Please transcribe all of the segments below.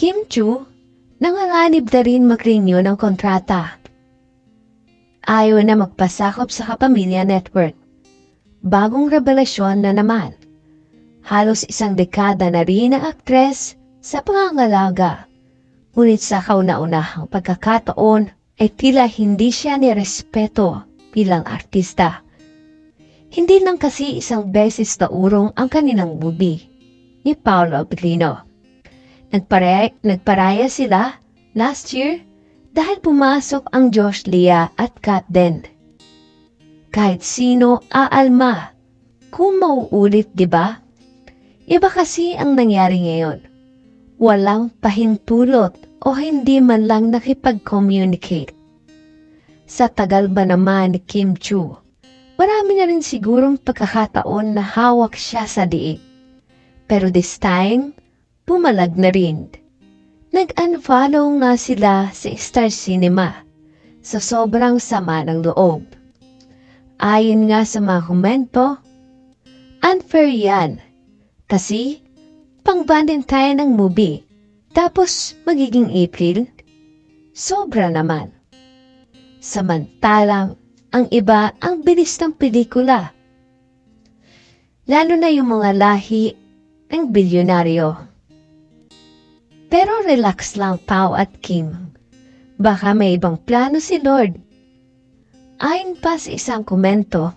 Kim Chu, nanganganib na rin mag-renew ng kontrata. Ayaw na magpasakop sa Kapamilya Network. Bagong revelasyon na naman. Halos isang dekada na rin ang aktres sa pangangalaga. Ngunit sa kauna-unahang pagkakataon ay tila hindi siya nirespeto bilang artista. Hindi lang kasi isang beses na urong ang kanilang bubi ni Paolo Abilino. Nagparaya, nagparaya sila last year dahil pumasok ang Josh Lea at Kat Den. Kahit sino aalma kung mauulit, di ba? Iba kasi ang nangyari ngayon. Walang pahintulot o hindi man lang nakipag-communicate. Sa tagal ba naman ni Kim Chu, marami na rin sigurong pagkakataon na hawak siya sa diig. Pero this time, pumalag na rin. Nag-unfollow nga sila sa Star Cinema sa sobrang sama ng loob. Ayon nga sa mga komento, unfair yan. Kasi, pang Valentine ng movie. Tapos, magiging April? Sobra naman. Samantalang, ang iba ang bilis ng pelikula. Lalo na yung mga lahi ng bilyonaryo. Pero relax lang Pao at Kim. Baka may ibang plano si Lord. Ayon pa sa isang komento,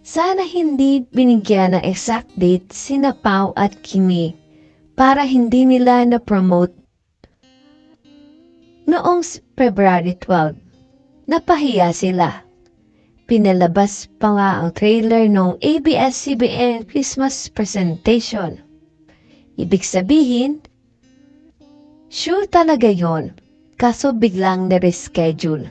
sana hindi binigyan ng exact date sina Pao at Kimi para hindi nila na-promote. Noong February 12, napahiya sila. Pinalabas pa nga ang trailer ng ABS-CBN Christmas presentation. Ibig sabihin, sure talaga yon, kaso biglang na-reschedule.